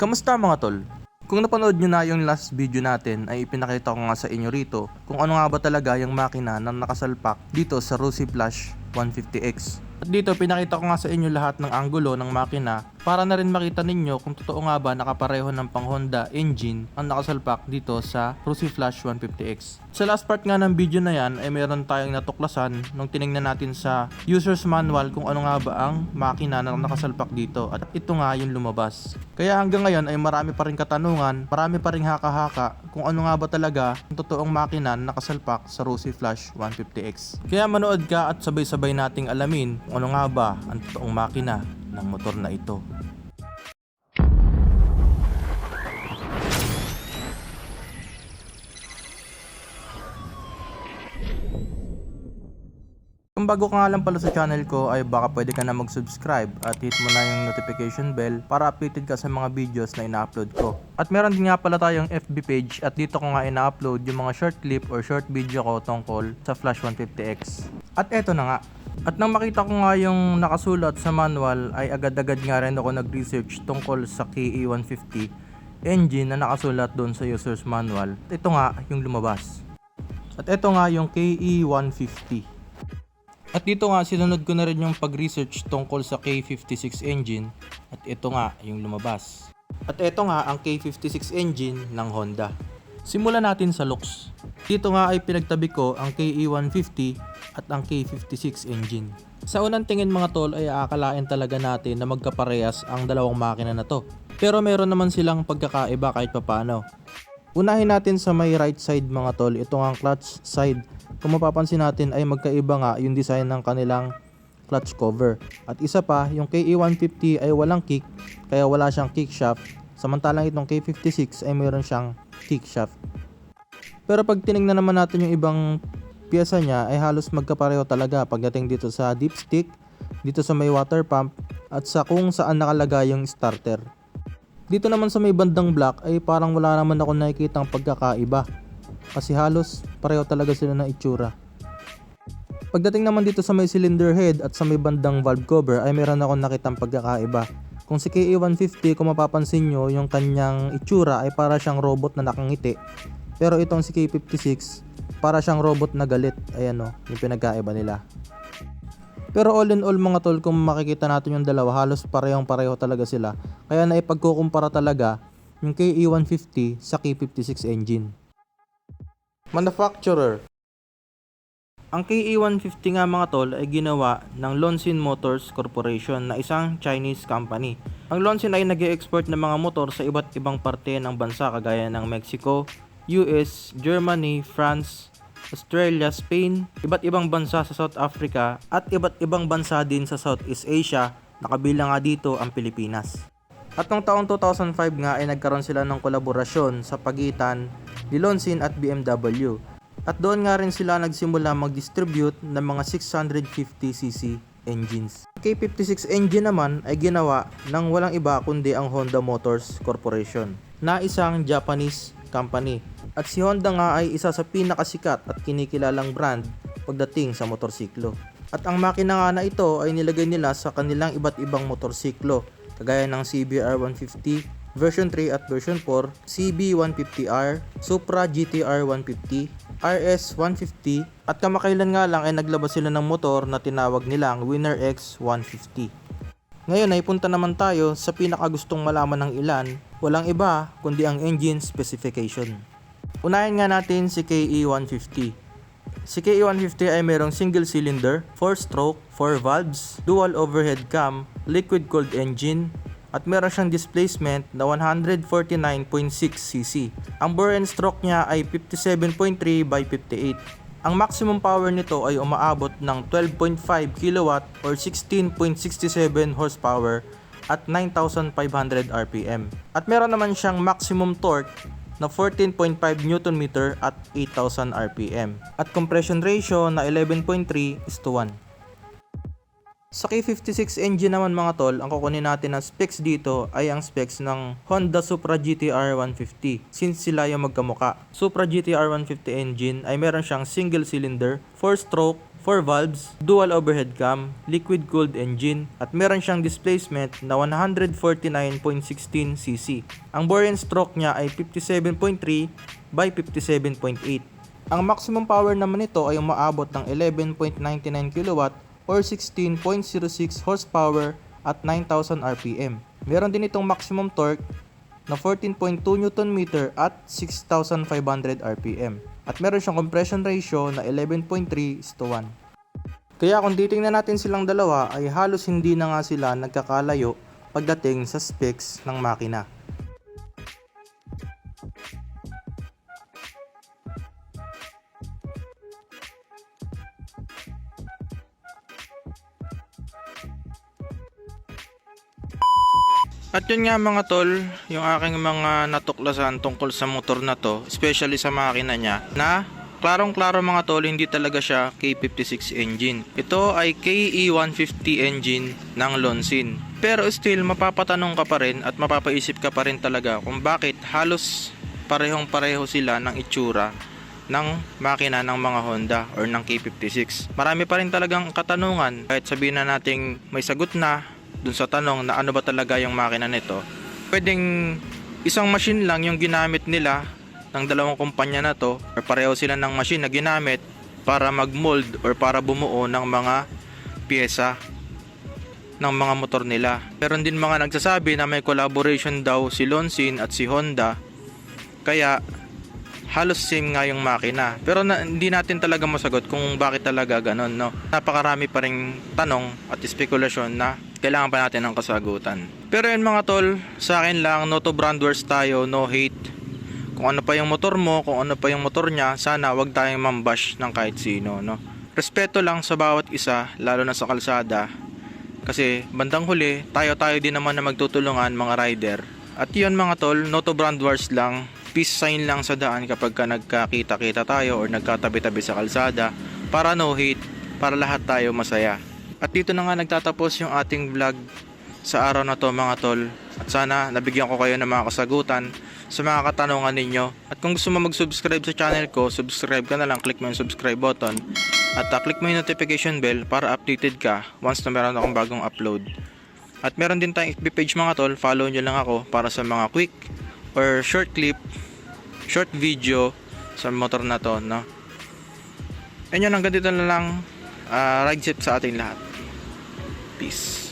Kamusta mga tol? Kung napanood nyo na yung last video natin ay ipinakita ko nga sa inyo rito kung ano nga ba talaga yung makina na nakasalpak dito sa Rusi Flash 150X. At dito pinakita ko nga sa inyo lahat ng anggulo ng makina para na rin makita ninyo kung totoo nga ba nakapareho ng pang Honda engine ang nakasalpak dito sa Flash 150X. Sa last part nga ng video na yan ay meron tayong natuklasan nung tiningnan natin sa user's manual kung ano nga ba ang makina na nakasalpak dito at ito nga yung lumabas. Kaya hanggang ngayon ay marami pa rin katanungan, marami pa rin haka-haka kung ano nga ba talaga ang totoong makina na nakasalpak sa Rusi Flash 150X. Kaya manood ka at sabay-sabay nating alamin kung ano nga ba ang totoong makina ng motor na ito. Kung bago ka nga lang pala sa channel ko ay baka pwede ka na mag-subscribe at hit mo na yung notification bell para updated ka sa mga videos na ina-upload ko. At meron din nga pala tayong FB page at dito ko nga ina-upload yung mga short clip or short video ko tungkol sa Flash 150X. At eto na nga, at nang makita ko nga yung nakasulat sa manual ay agad-agad nga rin ako nag-research tungkol sa KE150 engine na nakasulat doon sa user's manual. Ito nga yung lumabas. At ito nga yung KE150. At dito nga sinunod ko na rin yung pag-research tungkol sa K56 engine at ito nga yung lumabas. At ito nga ang K56 engine ng Honda. Simulan natin sa looks. Dito nga ay pinagtabi ko ang KE150 at ang K56 engine. Sa unang tingin mga tol ay aakalain talaga natin na magkaparehas ang dalawang makina na to. Pero meron naman silang pagkakaiba kahit papano. Unahin natin sa may right side mga tol, ito nga ang clutch side. Kung mapapansin natin ay magkaiba nga yung design ng kanilang clutch cover. At isa pa, yung KE150 ay walang kick, kaya wala siyang kick shaft. Samantalang itong K56 ay mayroon siyang kick shaft. Pero pag tinignan naman natin yung ibang piyesa niya ay halos magkapareho talaga pagdating dito sa dipstick, dito sa may water pump, at sa kung saan nakalagay yung starter. Dito naman sa may bandang black ay parang wala naman ako nakikitang pagkakaiba. Kasi halos pareho talaga sila ng itsura. Pagdating naman dito sa may cylinder head at sa may bandang valve cover ay meron akong nakitang pagkakaiba. Kung si KE150 kung mapapansin nyo yung kanyang itsura ay para siyang robot na nakangiti. Pero itong si K56 para siyang robot na galit. Ayan o, yung pinagkaiba nila. Pero all in all mga tol, kung makikita natin yung dalawa, halos parehong pareho talaga sila. Kaya naipagkukumpara talaga yung KE150 sa K56 engine. Manufacturer Ang KE150 nga mga tol ay ginawa ng Lonsin Motors Corporation na isang Chinese company. Ang Lonsin ay nag export ng mga motor sa iba't ibang parte ng bansa kagaya ng Mexico, US, Germany, France, Australia, Spain, iba't ibang bansa sa South Africa at iba't ibang bansa din sa Southeast Asia, nakabilang nga dito ang Pilipinas. At noong taong 2005 nga ay nagkaroon sila ng kolaborasyon sa pagitan ni Lonsin at BMW. At doon nga rin sila nagsimula mag-distribute ng mga 650cc engines. K56 engine naman ay ginawa ng walang iba kundi ang Honda Motors Corporation na isang Japanese company. At si Honda nga ay isa sa pinakasikat at kinikilalang brand pagdating sa motorsiklo. At ang makina nga na ito ay nilagay nila sa kanilang iba't ibang motorsiklo kagaya ng CBR 150, version 3 at version 4, CB 150R, Supra GTR 150, RS 150 at kamakailan nga lang ay naglabas sila ng motor na tinawag nilang Winner X 150. Ngayon ay punta naman tayo sa pinakagustong malaman ng ilan, walang iba kundi ang engine specification. Unahin nga natin si KE150. Si KE150 ay mayroong single cylinder, 4 stroke, 4 valves, dual overhead cam, liquid cooled engine, at meron siyang displacement na 149.6cc. Ang bore and stroke niya ay 57.3 by 58. Ang maximum power nito ay umaabot ng 12.5 kW or 16.67 horsepower at 9,500 RPM. At meron naman siyang maximum torque na 14.5 Nm at 8,000 RPM. At compression ratio na 11.3 is to 1. Sa K56 engine naman mga tol, ang kukunin natin na specs dito ay ang specs ng Honda Supra GTR 150 since sila yung magkamuka. Supra GTR 150 engine ay meron siyang single cylinder, 4 stroke, 4 valves, dual overhead cam, liquid cooled engine, at meron siyang displacement na 149.16cc. Ang bore and stroke niya ay 57.3 by 57.8. Ang maximum power naman nito ay umaabot ng 11.99 kW or 16.06 horsepower at 9,000 RPM. Meron din itong maximum torque na 14.2 Nm at 6,500 RPM. At meron siyang compression ratio na 11.3 is to 1. Kaya kung titingnan natin silang dalawa ay halos hindi na nga sila nagkakalayo pagdating sa specs ng makina. At yun nga mga tol, yung aking mga natuklasan tungkol sa motor na to, especially sa makina niya, na klarong-klaro mga tol, hindi talaga siya K56 engine. Ito ay KE150 engine ng Lonsin. Pero still, mapapatanong ka pa rin at mapapaisip ka pa rin talaga kung bakit halos parehong pareho sila ng itsura ng makina ng mga Honda or ng K56. Marami pa rin talagang katanungan kahit sabihin na nating may sagot na dun sa tanong na ano ba talaga yung makina nito. Pwedeng isang machine lang yung ginamit nila ng dalawang kumpanya na to or pareho sila ng machine na ginamit para mag-mold or para bumuo ng mga pyesa ng mga motor nila. Meron din mga nagsasabi na may collaboration daw si Lonsin at si Honda kaya halos same nga yung makina. Pero na, hindi natin talaga masagot kung bakit talaga ganun, no? Napakarami pa ring tanong at spekulasyon na kailangan pa natin ng kasagutan. Pero yun mga tol, sa akin lang, no to brand wars tayo, no hate. Kung ano pa yung motor mo, kung ano pa yung motor niya, sana wag tayong mambash ng kahit sino, no? Respeto lang sa bawat isa, lalo na sa kalsada. Kasi bandang huli, tayo-tayo din naman na magtutulungan mga rider. At yun mga tol, no to brand wars lang, peace sign lang sa daan kapag ka nagkakita-kita tayo or nagkatabi-tabi sa kalsada para no hate, para lahat tayo masaya. At dito na nga nagtatapos yung ating vlog sa araw na to mga tol. At sana nabigyan ko kayo ng mga kasagutan sa mga katanungan ninyo. At kung gusto mo mag-subscribe sa channel ko, subscribe ka na lang, click mo yung subscribe button. At uh, click mo yung notification bell para updated ka once na meron akong bagong upload. At meron din tayong FB page mga tol, follow nyo lang ako para sa mga quick or short clip, short video sa motor na to, no? And yun, hanggang dito na lang, uh, ride safe sa ating lahat. Peace.